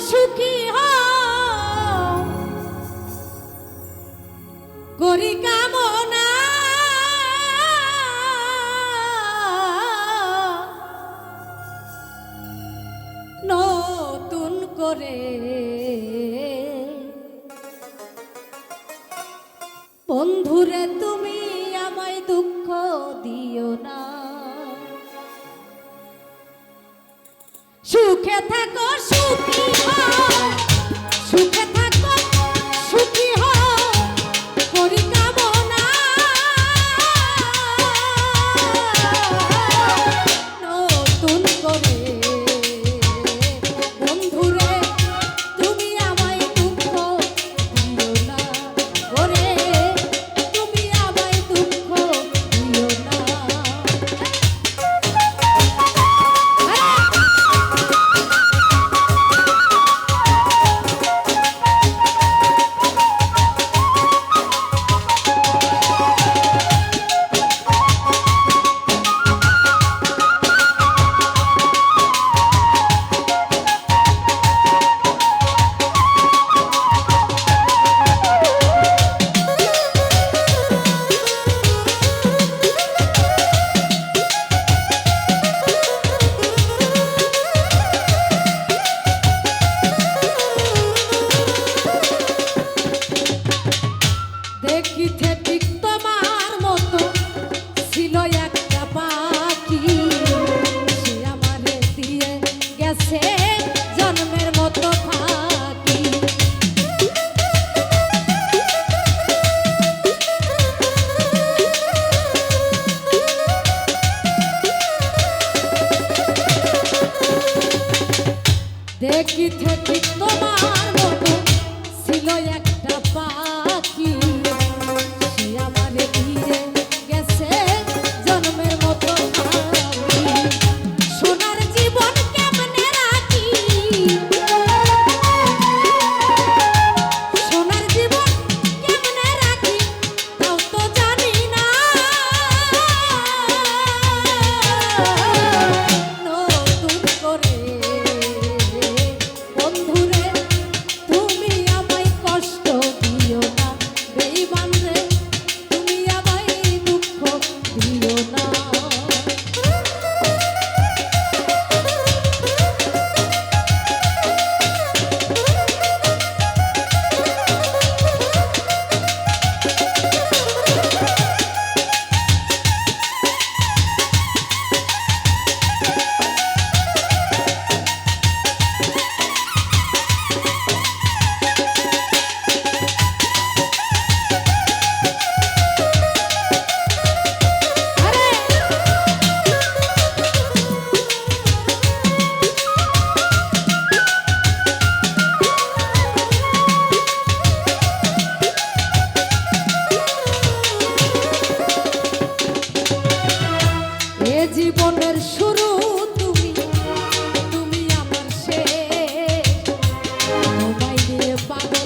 সুখী হও। করি কামনা। নতুন করে বন্ধুরে সুখে থাকো সুখী দেখিতে ঠিক তোমার মতো ছিল Bye.